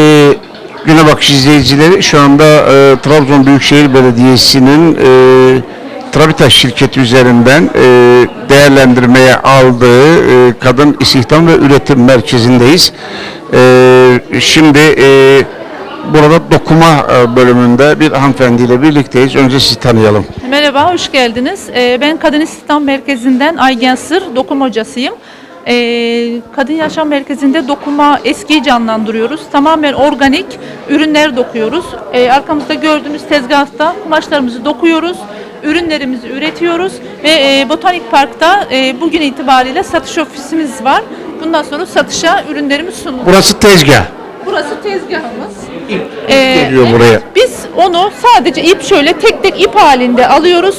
Ee, Güne Bakış izleyicileri şu anda e, Trabzon Büyükşehir Belediyesi'nin e, Trabitaş şirketi üzerinden e, değerlendirmeye aldığı e, Kadın İstihdam ve Üretim Merkezi'ndeyiz. E, şimdi e, burada dokuma e, bölümünde bir hanımefendiyle birlikteyiz. Önce sizi tanıyalım. Merhaba, hoş geldiniz. Ee, Ben Kadın İstihdam Merkezi'nden Aygen Sır, dokuma hocasıyım. Ee, Kadın Yaşam Merkezi'nde dokuma eskiyi canlandırıyoruz. Tamamen organik ürünler dokuyoruz. Ee, Arkamızda gördüğünüz tezgahta kumaşlarımızı dokuyoruz. Ürünlerimizi üretiyoruz ve e, Botanik Park'ta e, bugün itibariyle satış ofisimiz var. Bundan sonra satışa ürünlerimiz sunuluyor. Burası tezgah. Burası tezgahımız. İp Ee, geliyor buraya. Biz onu sadece ip şöyle tek tek ip halinde alıyoruz.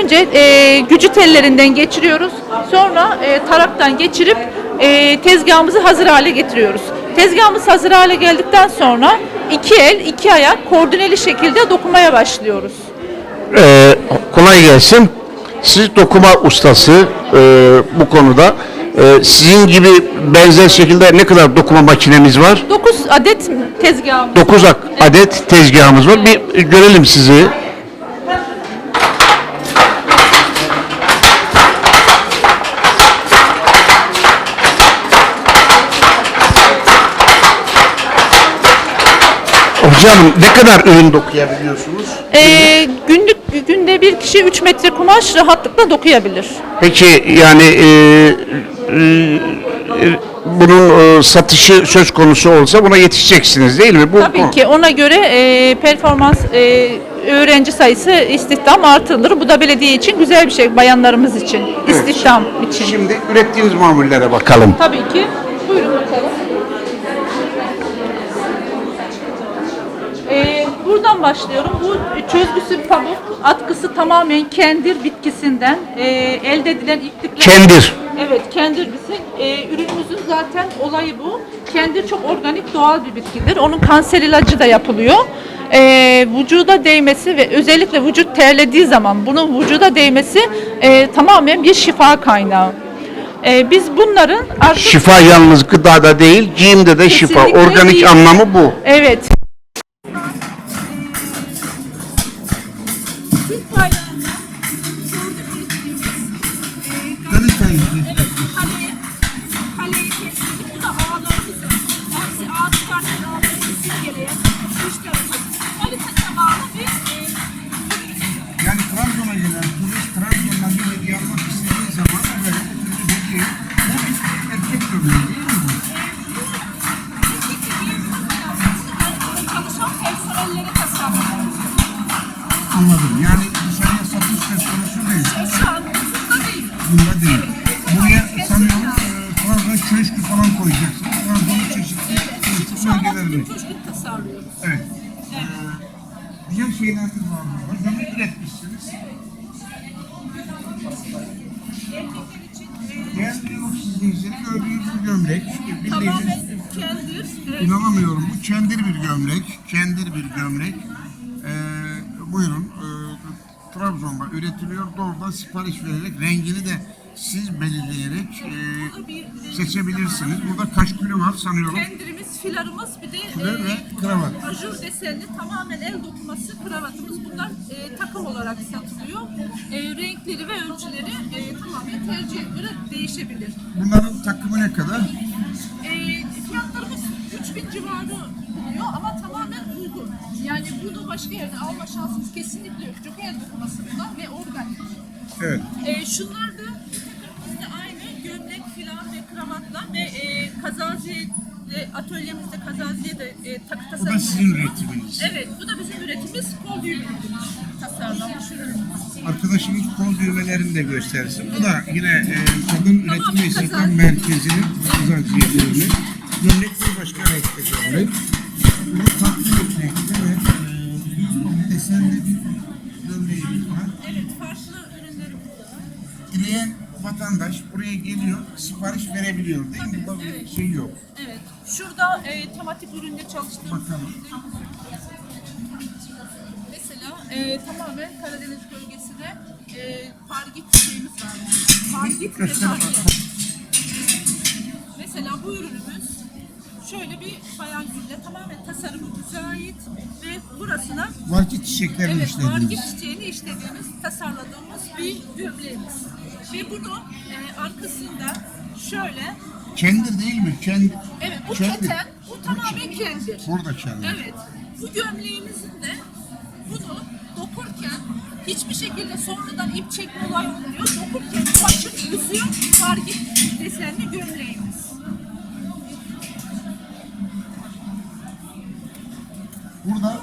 Önce e, gücü tellerinden geçiriyoruz. Sonra e, taraktan geçirip e, tezgahımızı hazır hale getiriyoruz. Tezgahımız hazır hale geldikten sonra iki el, iki ayak koordineli şekilde dokumaya başlıyoruz. Ee, kolay gelsin. Siz dokuma ustası e, bu konuda. E, sizin gibi benzer şekilde ne kadar dokuma makinemiz var? 9 adet tezgahımız. 9 adet tezgahımız var. Bir görelim sizi. Hocam ne kadar ürün dokuyabiliyorsunuz? E, günlük günde bir kişi 3 metre kumaş rahatlıkla dokuyabilir. Peki yani e, e, e, bunun e, satışı söz konusu olsa buna yetişeceksiniz değil mi? Bu Tabii ki ona göre e, performans e, öğrenci sayısı istihdam artırılır. Bu da belediye için güzel bir şey bayanlarımız için, istihdam için. Şimdi ürettiğiniz mamullere bakalım. Tabii ki. Buyurun bakalım. Buradan başlıyorum. Bu çözgüsü pamuk, atkısı tamamen kendir bitkisinden e, elde edilen iplikler. Kendir. Evet, kendir bizim e, ürünümüzün zaten olayı bu. Kendir çok organik doğal bir bitkidir. Onun kanser ilacı da yapılıyor. E, vücuda değmesi ve özellikle vücut terlediği zaman bunun vücuda değmesi e, tamamen bir şifa kaynağı. E, biz bunların artık Şifa yalnız gıdada değil, giyimde de şifa. Kesinlikle Organik değil. anlamı bu. evet Anladım. Yani dışarıya satış söz konusu değil. Şu an bunda değil. Bunda değil. Buraya sanıyorum e, Trabzon köşkü falan koyacaksınız. Trabzon'un çeşitli turistik bölgelerini. köşkü tasarlıyoruz. Evet. Ee, diğer şeyleriniz var burada. Gömlek üretmişsiniz. Değerli Yunus izleyicileri gördüğünüz bu gömlek. Bildiğiniz Tamamen kendir. e, İnanamıyorum. Bu kendir bir gömlek. Kendir bir gömlek. Ee, buyurun. Ee, Trabzon'da üretiliyor. Doğrudan sipariş vererek rengini de siz belirleyerek e, seçebilirsiniz. Burada kaşkülü var sanıyorum. Kendirimiz, filarımız bir de Filar e, ve kravat. Ajur desenli tamamen el dokuması kravatımız. Bunlar e, takım olarak satılıyor. E, renkleri ve ölçüleri e, tamamen tercihe göre değişebilir. Bunların takımı ne kadar? Yani bunu başka yerde alma şansınız kesinlikle yok. Çok el dokuması bunlar ve organik. Evet. E, şunlar da bizde aynı gömlek filan ve kravatla ve e, de, atölyemizde kazaziye de e, takı Bu tasarımı. da sizin üretiminiz. Evet, bu da bizim üretimimiz kol düğümümüz. Tasarlamış ürünümüz. Arkadaşımız kol düğmelerini de göstersin. Bu da yine e, Kadın Üretim ve İstihdam Merkezi'nin kazanciye ürünü. Gömlek bir başka renkte gömlek. Bu farklı bir renkte ve e, desenli bir gömleğimiz var. Evet, farklı ürünlerimiz de var. Dileyen vatandaş buraya geliyor, sipariş verebiliyor değil mi? Burada bir şey yok. Evet, şurada e, tematik ürünle çalıştığımız Bakalım. Mesela e, tamamen Karadeniz bölgesinde e, pargit şeyimiz var. Pargit ve pargit. Mesela bu ürünümüz şöyle bir bayan gülle tamamen tasarımı bize ait ve burasına Market çiçeklerini Evet, işlediniz. market çiçeğini işlediğimiz, tasarladığımız bir gömleğimiz. Ve bunu e, arkasında şöyle, Kendir değil mi? Kendi. evet bu Kendir. keten, bu tamamen kendir. Burada kendir. Evet, bu gömleğimizin de bunu dokurken hiçbir şekilde sonradan ip çekme olayı olmuyor. Dokurken başın üzüyor, market desenli gömleğimiz. Burada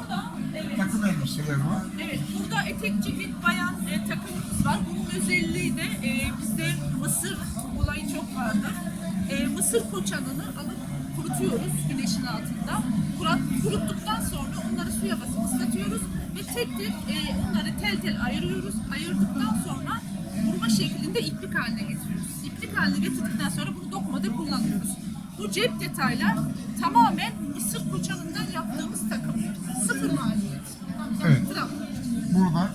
takım elbiseler var. Evet, burada etek ceket bayan e, takımımız var. Bunun özelliği de e, bizde mısır olayı çok vardır. E, mısır koçanını alıp kurutuyoruz güneşin altında. Kurat, kuruttuktan sonra onları suya basıp ıslatıyoruz ve tek tek e, onları tel tel ayırıyoruz. Ayırdıktan sonra vurma şeklinde iplik haline getiriyoruz. İplik haline getirdikten sonra bunu dokmada kullanıyoruz. Bu cep detaylar tamamen mısır koçanından yaptığımız takım. Sıfır maliyet. Evet. Trabzon. Burada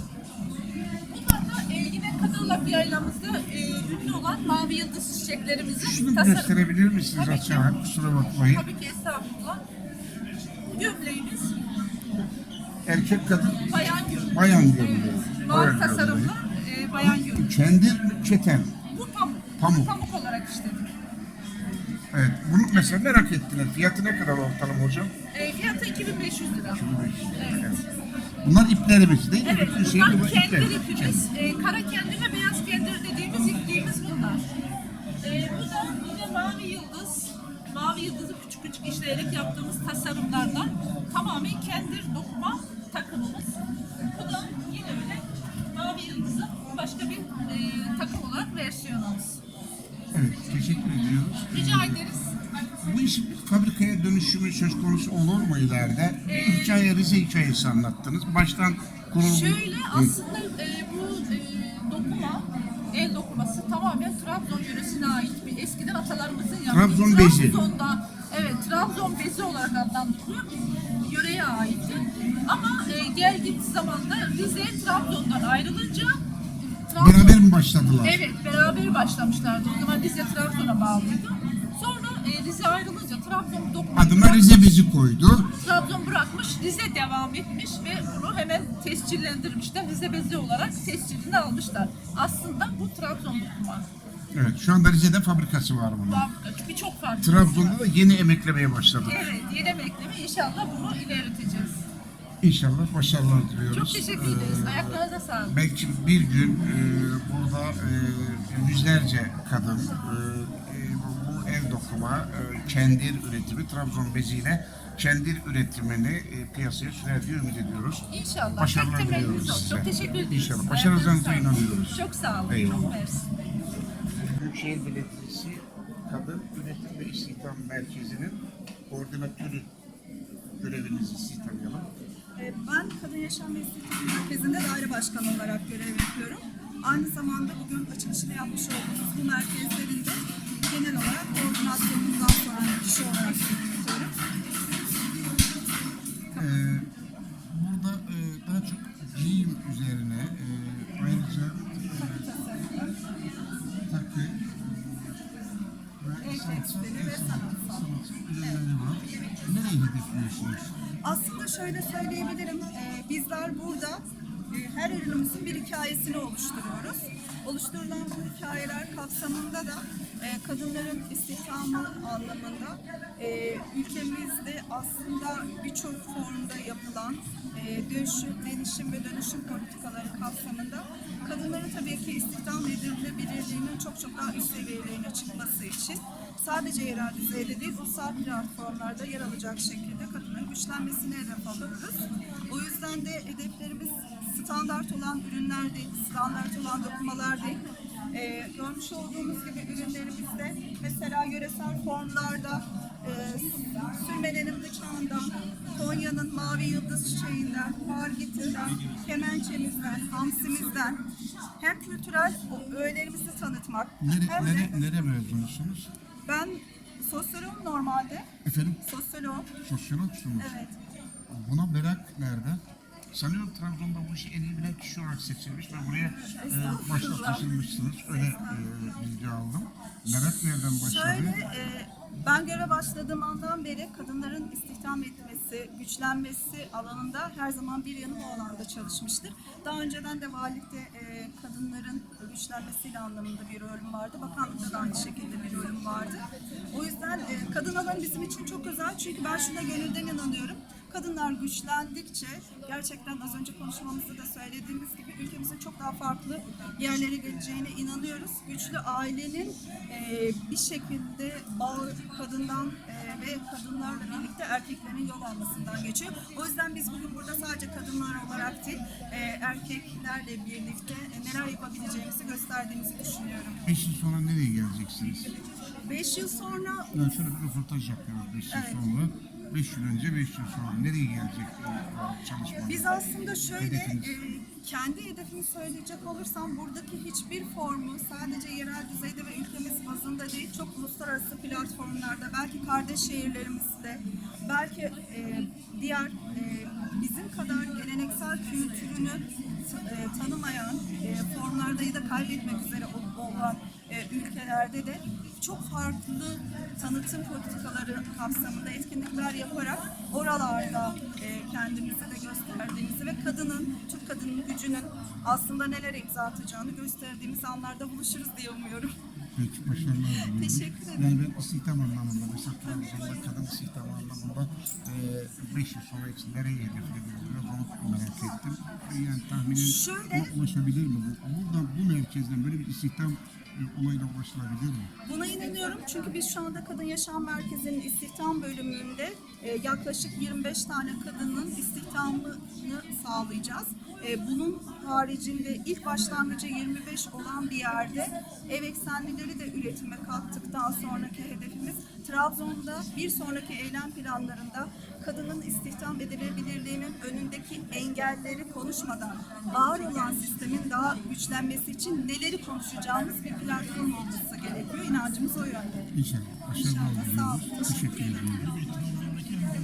Bunlar da e, yine Kadırlak yaylamızda e, ünlü olan mavi yıldız çiçeklerimizin şunu gösterebilir misiniz Tabii ki. Kusura bakmayın. Tabii ki estağfurullah. Gömleğimiz Erkek kadın bayan gömleği. bayan gömleği. Evet. Bayan Mavi tasarımlı e, bayan gömleği. Kendir keten. Bu pamuk. Pamuk. Pamuk. Evet. Bunu mesela merak ettiler. Fiyatı ne kadar ortalama hocam? E, fiyatı 2500 lira. Evet. Bunlar iplerimiz değil mi? Evet, Bütün şey bunlar bu kendir ipler. ipimiz. E, kara kendir ve beyaz kendir dediğimiz ipliğimiz bunlar. E, bu da yine mavi yıldız. Mavi yıldızı küçük küçük işleyerek yaptığımız tasarımlardan tamamen kendir dokuma takımımız. Evet. Teşekkür ediyoruz. Rica ederiz. Bu işin fabrikaya dönüşümü söz konusu olur mu ileride? Bir hikaye, Rize hikayesi anlattınız. Baştan kuruldu. Şöyle aslında e, bu e, dokuma, el dokuması tamamen Trabzon yöresine ait bir eskiden atalarımızın yaptığı. Trabzon bezi. Trabzon'da, evet Trabzon bezi olarak adlandırılıyor. Yöreye ait. Ama e, geldiğimiz zaman da Rize Trabzon'dan ayrılınca Trabzon- Beraber mi başladılar? Evet, beraber başlamışlardı. O zaman Rize Trabzon'a bağlıydı. Sonra e, Rize ayrılınca Trabzon dokuma Adına Rize bezi koydu. Trabzon bırakmış, Rize devam etmiş ve bunu hemen tescillendirmişler. Rize bezi olarak tescilini almışlar. Aslında bu Trabzon dokuma. Evet. Şu anda Rize'de fabrikası var bunun. Fabrika. Birçok farklı. Trabzon'da da yeni emeklemeye başladı. Evet, yeni emekleme inşallah bunu ilerleteceğiz. İnşallah başarılar diliyoruz. Çok teşekkür Ee, ederiz. Ayaklarınıza sağlık. Belki bir gün e, burada e, yüzlerce kadın e, bu, bu el dokuma, e, kendir üretimi, Trabzon beziyle kendir üretimini e, piyasaya sürer diye ümit ediyoruz. İnşallah. Başarılar Tek diliyoruz size. Çok teşekkür ederiz. İnşallah. Sağlık. inanıyoruz. Çok sağ olun. Eyvallah. Büyükşehir Belediyesi Kadın Üretim ve İstihdam Merkezi'nin koordinatörü görevinizi siz tanıyalım. Ee, Ben Kadın Yaşam ve İstihdam Merkezi'nde daire başkanı olarak görev yapıyorum. Aynı zamanda bugün açılışını yapmış olduğumuz bu merkezlerin de genel olarak koordinasyonumuzdan sonra kişi olarak yapıyorum. Ee, burada e, daha çok giyim üzerine e, ayrıca e, takı ve sanatsal, sanatsal. sanatsal ürünleri var. Nereyi hedefliyorsunuz? Aslında şöyle söyleyebilirim, e, bizler burada e, her ürünümüzün bir hikayesini oluşturuyoruz. Oluşturulan bu hikayeler kapsamında da e, kadınların istihdamı anlamında ülkemizde aslında birçok formda yapılan e, dönüşüm, ve dönüşüm politikaları kapsamında kadınların tabii ki istihdam edilebilirliğinin çok çok daha üst seviyelerine çıkması için sadece yerel düzeyde değil, ulusal platformlarda yer alacak şekilde kadınların güçlenmesini hedef alıyoruz. O yüzden de hedeflerimiz standart olan ürünler değil, standart olan dokumalar değil. Ee, görmüş olduğumuz gibi ürünlerimizde mesela yöresel formlarda e, sürmelenin bıçağından, Konya'nın mavi yıldız çiçeğinden, margitinden, kemençemizden, hamsimizden hem kültürel öğelerimizi tanıtmak Nere, hem de nere, nere mezunusunuz? Ben sosyoloğum normalde. Efendim? Sosyoloğum. Sosyologsunuz. Evet. Buna merak nerede? Sanıyorum Trabzon'da bu işi en iyi bilen kişi olarak seçilmiş ve buraya e, başta taşınmışsınız. Öyle e, bilgi aldım. Merak nereden başladı? Şöyle e, Ben göre başladığım andan beri kadınların istihdam etmesi, güçlenmesi alanında her zaman bir yanı bu alanda çalışmıştır. Daha önceden de valilikte e, kadınların güçlenmesiyle anlamında bir rolüm vardı. Bakanlıkta da aynı şekilde bir rolüm vardı. O yüzden e, kadın alanı bizim için çok özel çünkü ben şuna gönülden inanıyorum. Kadınlar güçlendikçe gerçekten az önce konuşmamızda da söylediğimiz gibi daha farklı yerlere geleceğine inanıyoruz. Güçlü ailenin e, bir şekilde bağı kadından e, ve kadınlarla birlikte erkeklerin yol almasından geçiyor. O yüzden biz bugün burada sadece kadınlar olarak değil, e, erkeklerle birlikte e, neler yapabileceğimizi gösterdiğimizi düşünüyorum. 5 yıl sonra nereye geleceksiniz? 5 yıl sonra Yani şöyle bir röportaj yapıyoruz 5 yıl Evet. sonra. 5 yıl önce 5 yıl sonra nereye gelecek bu çalışma? Biz aslında şöyle Hedefiniz? e, kendi hedefimi söyleyecek olursam buradaki hiçbir formu sadece yerel düzeyde ve ülkemiz bazında değil çok uluslararası platformlarda belki kardeş şehirlerimizde belki e, diğer e, bizim kadar geleneksel kültürünü e, tanımayan e, formlarda ya da kaybetmek üzere ol- olan e, ülkelerde de çok farklı tanıtım politikaları kapsamında etkinlikler yaparak oralarda e, kendimizi de gösterdiğimizi ve kadının, Türk kadının gücünün aslında neler imza atacağını gösterdiğimiz anlarda buluşuruz diye umuyorum. Peki başarılar diliyorum. Teşekkür ederim. Yani ben istihdam anlamında mesela Trabzon'da kadın istihdam anlamında 5 yıl sonra için nereye hedeflediğini onu merak ettim. Yani tahminin Şöyle- ulaşabilir mi bu? Burada bu merkezden böyle bir istihdam e, olayına ulaşılabilir mi? Buna inanıyorum çünkü biz şu anda Kadın Yaşam Merkezi'nin istihdam bölümünde e, yaklaşık 25 tane kadının istihdamını sağlayacağız. E, bunun haricinde ilk başlangıcı 25 olan bir yerde ev eksenlileri de üretime kattıktan sonraki hedefimiz Trabzon'da bir sonraki eylem planlarında kadının istihdam edilebilirliğinin önündeki engelleri konuşmadan var olan sistemin daha güçlenmesi için neleri konuşacağımız bir platform olması gerekiyor. İnancımız o yönde. İnşallah. İnşallah. Sağ olun. Teşekkür ederim.